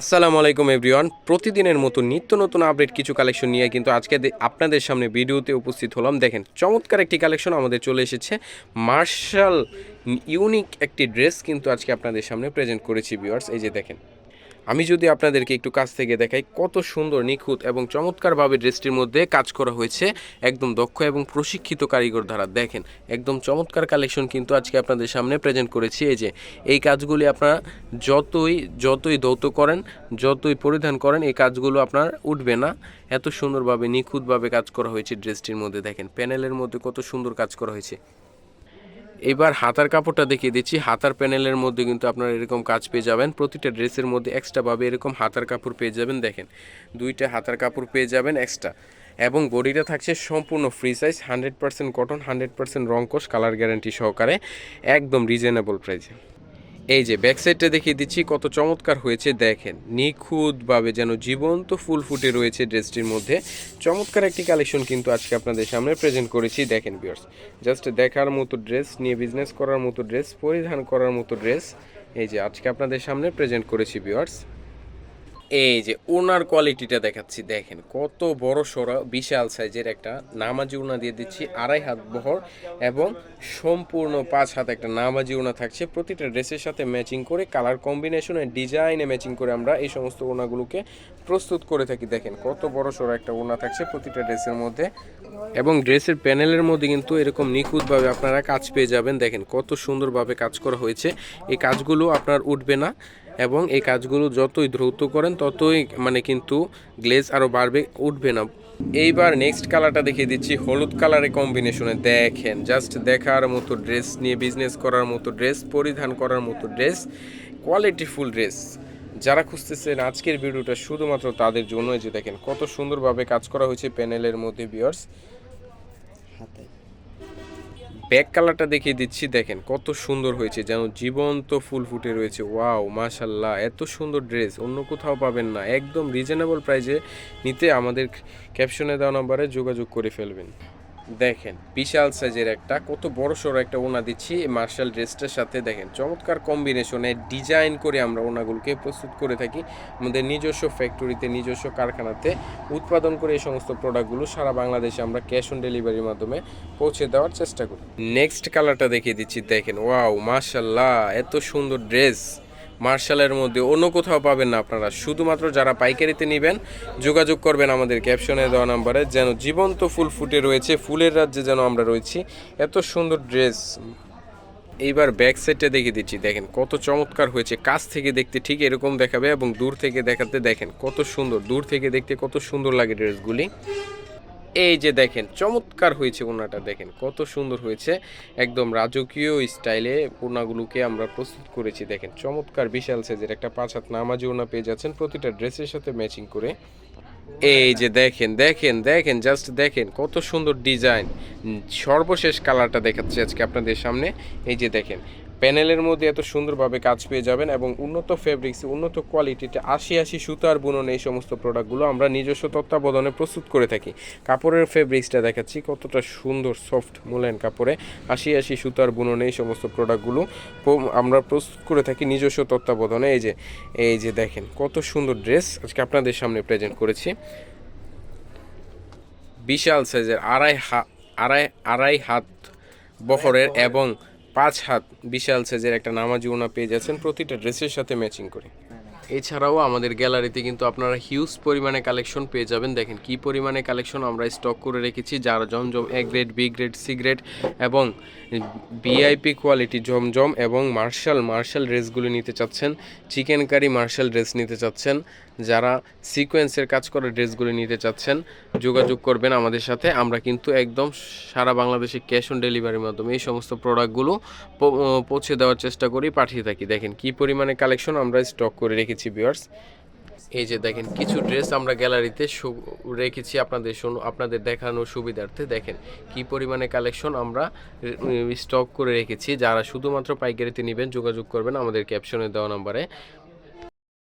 আসসালামু আলাইকুম এভরিওয়ান। প্রতিদিনের মতো নিত্য নতুন আপডেট কিছু কালেকশন নিয়ে কিন্তু আজকে আপনাদের সামনে ভিডিওতে উপস্থিত হলাম। দেখেন, চমৎকার একটি কালেকশন আমাদের চলে এসেছে। মার্শাল ইউনিক একটি ড্রেস কিন্তু আজকে আপনাদের সামনে প্রেজেন্ট করেছি, ভিউয়ার্স। এই যে দেখেন আমি যদি আপনাদেরকে একটু কাছ থেকে দেখাই কত সুন্দর, নিখুঁত এবং চমৎকারভাবে ড্রেসটির মধ্যে কাজ করা হয়েছে একদম দক্ষ এবং প্রশিক্ষিত কারিগর দ্বারা। দেখেন, একদম চমৎকার কালেকশন কিন্তু আজকে আপনাদের সামনে প্রেজেন্ট করেছি। এই যে, এই কাজগুলি আপনারা যতই যতই দৌত করেন, যতই পরিধান করেন, এই কাজগুলো আপনার উঠবে না। এত সুন্দরভাবে, নিখুঁতভাবে কাজ করা হয়েছে ড্রেসটির মধ্যে। দেখেন, প্যানেলের মধ্যে কত সুন্দর কাজ করা হয়েছে। এবার হাতার কাপড়টা দেখিয়ে দিচ্ছি। হাতার প্যানেলের মধ্যে কিন্তু আপনারা এরকম কাজ পেয়ে যাবেন। প্রতিটা ড্রেসের মধ্যে এক্সট্রাভাবে এরকম হাতার কাপড় পেয়ে যাবেন, দেখেন। দুইটা হাতার কাপড় পেয়ে যাবেন এক্সট্রা এবং বডিটা থাকছে সম্পূর্ণ free size hundred percent cotton hundred percent রংকোশ colour guarantee সহকারে, একদম রিজনেবল প্রাইসে এই যে ব্যাক সাইডটা দেখিয়ে দিচ্ছি, কত চমৎকার হয়েছে, দেখেন। নিখুঁতভাবে যেন জীবন্ত ফুল ফুটে রয়েছে ড্রেসটির মধ্যে। চমৎকার একটি কালেকশন কিন্তু আজকে আপনাদের সামনে প্রেজেন্ট করেছি, দেখেন বিয়ার্স জাস্ট দেখার মতো ড্রেস নিয়ে বিজনেস করার মতো ড্রেস পরিধান করার মতো ড্রেস এই যে আজকে আপনাদের সামনে প্রেজেন্ট করেছি বিয়ার্স এই যে ওনার কোয়ালিটিটা দেখাচ্ছি, দেখেন কত বড় সড়া, বিশাল সাইজের একটা নামাজি ওনা দিয়ে দিচ্ছি, আড়াই হাত বহর এবং সম্পূর্ণ পাঁচ হাত একটা নামাজি ওনা থাকছে। প্রতিটা ড্রেসের সাথে ম্যাচিং করে কালার কম্বিনেশনে ডিজাইনে ম্যাচিং করে আমরা এই সমস্ত ওনাগুলোকে প্রস্তুত করে থাকি। দেখেন কত বড় সড়ো একটা ওনা থাকছে প্রতিটা ড্রেসের মধ্যে এবং ড্রেসের প্যানেলের মধ্যে কিন্তু এরকম নিখুঁতভাবে আপনারা কাজ পেয়ে যাবেন। দেখেন কত সুন্দরভাবে কাজ করা হয়েছে। এই কাজগুলো আপনার উঠবে না। এবং এই কাজগুলো যতই দ্রুত করেন, ততই মানে কিন্তু গ্লেজ আরও বাড়বে, উঠবে না। এইবার নেক্সট কালারটা দেখিয়ে দিচ্ছি, হলুদ কালারের কম্বিনেশনে দেখেন জাস্ট দেখার মতো ড্রেস নিয়ে বিজনেস করার মতো ড্রেস পরিধান করার মতো ড্রেস কোয়ালিটিফুল ড্রেস যারা খুঁজতেছেন আজকের ভিডিওটা শুধুমাত্র তাদের জন্যই যে দেখেন, কত সুন্দরভাবে কাজ করা হয়েছে প্যানেলের মধ্যে বিয়ার্স হাতে। ব্যাক কালারটা দেখিয়ে দিচ্ছি, দেখেন কত সুন্দর হয়েছে, যেন জীবন্ত ফুল ফুটে রয়েছে। ওয়াও মাশাল্লাহ এত সুন্দর ড্রেস, অন্য কোথাও পাবেন না, একদম রিজনেবল প্রাইজে নিতে আমাদের ক্যাপশনে দেওয়া নাম্বারে যোগাযোগ করে ফেলবেন। দেখেন, বিশাল সাইজের একটা, কত বড় সড়ো একটা ওনা দিচ্ছি এই মার্শাল ড্রেসটার সাথে। দেখেন, চমৎকার কম্বিনেশনে ডিজাইন করে আমরা ওনাগুলোকে প্রস্তুত করে থাকি। আমাদের নিজস্ব ফ্যাক্টরিতে নিজস্ব কারখানাতে উৎপাদন করে এই সমস্ত প্রোডাক্টগুলো সারা বাংলাদেশে আমরা ক্যাশ অন ডেলিভারির মাধ্যমে পৌঁছে দেওয়ার চেষ্টা করি। নেক্সট কালারটা দেখিয়ে দিচ্ছি, দেখেন ওয়াও মার্শাল্লাহ এত সুন্দর ড্রেস মার্শালের মধ্যে অন্য কোথাও পাবেন না আপনারা। শুধুমাত্র যারা পাইকারিতে নেবেন, যোগাযোগ করবেন আমাদের ক্যাপশনে দেওয়া নাম্বারে। যেন জীবন্ত ফুল ফুটে রয়েছে, ফুলের রাজ্যে যেন আমরা রয়েছি। এত সুন্দর ড্রেস এইবার ব্যাক সাইডটা দেখিয়ে দিচ্ছি। দেখেন কত চমৎকার হয়েছে। কাছ থেকে দেখতে ঠিক এরকম দেখাবে এবং দূর থেকে দেখাতে দেখেন কত সুন্দর। দূর থেকে দেখতে কত সুন্দর লাগে ড্রেসগুলি এই যে দেখেন, চমৎকার হয়েছে ওনাটা, দেখেন কত সুন্দর হয়েছে। একদম রাজকীয় স্টাইলে ওনাগুলোকে আমরা প্রস্তুত করেছি, দেখেন চমৎকার বিশাল সাইজের একটা পাঁচ হাত নামাজি ওনা পেয়ে যাচ্ছেন প্রতিটা ড্রেসের সাথে ম্যাচিং করে। এই যে দেখেন দেখেন দেখেন, জাস্ট দেখেন কত সুন্দর ডিজাইন। সর্বশেষ কালারটা দেখাচ্ছি আজকে আপনাদের সামনে। এই যে দেখেন প্যানেলের মধ্যে এত সুন্দরভাবে কাজ পেয়ে যাবেন এবং উন্নত ফেব্রিক্স উন্নত কোয়ালিটিতে আশি আশি সুতার বুনন এই সমস্ত প্রোডাক্টগুলো আমরা নিজস্ব তত্ত্বাবধানে প্রস্তুত করে থাকি। কাপড়ের ফেব্রিক্সটা দেখাচ্ছি কতটা সুন্দর সফট মোলায়েন কাপড়ে। আশি আশি সুতার বুননে এই সমস্ত প্রোডাক্টগুলো আমরা প্রস্তুত করে থাকি নিজস্ব তত্ত্বাবধানে। এই যে এই যে দেখেন কত সুন্দর ড্রেস আজকে আপনাদের সামনে প্রেজেন্ট করেছি। বিশাল সাইজের আড়াই হাত আড়াই আড়াই হাত বহরের। এবং পাঁচ হাত বিশাল সাইজের একটা নামাজি ওনা পেয়ে যাচ্ছেন। প্রতিটা ড্রেসের সাথে ম্যাচিং করে। এছাড়াও আমাদের গ্যালারিতে কিন্তু আপনারা হিউজ পরিমাণে কালেকশন পেয়ে যাবেন। দেখেন কি পরিমাণে কালেকশন আমরা স্টক করে রেখেছি, যারা Zamzam A grade B grade C grade এবং ভিআইপি কোয়ালিটি জমজম এবং মার্শাল মার্শাল ড্রেসগুলো নিতে চাচ্ছেন চিকেন কারি মার্শাল ড্রেস নিতে চাচ্ছেন। যারা সিকোয়েন্সের কাজ করা ড্রেসগুলো নিতে চাচ্ছেন, যোগাযোগ করবেন আমাদের সাথে। আমরা কিন্তু একদম সারা বাংলাদেশে ক্যাশ অন ডেলিভারির মাধ্যমে এই সমস্ত প্রোডাক্টগুলো পৌঁছে দেওয়ার চেষ্টা করি, পাঠিয়ে থাকি। দেখেন কি পরিমাণে কালেকশন আমরা স্টক করে রেখেছি ভিউয়ার্স এই যে দেখেন, কিছু ড্রেস আমরা গ্যালারিতে রেখেছি আপনাদের আপনাদের দেখানোর সুবিধার্থে। দেখেন কি পরিমাণে কালেকশন আমরা স্টক করে রেখেছি। যারা শুধুমাত্র পাইকারিতে নেবেন, যোগাযোগ করবেন আমাদের ক্যাপশনে দেওয়া নাম্বারে।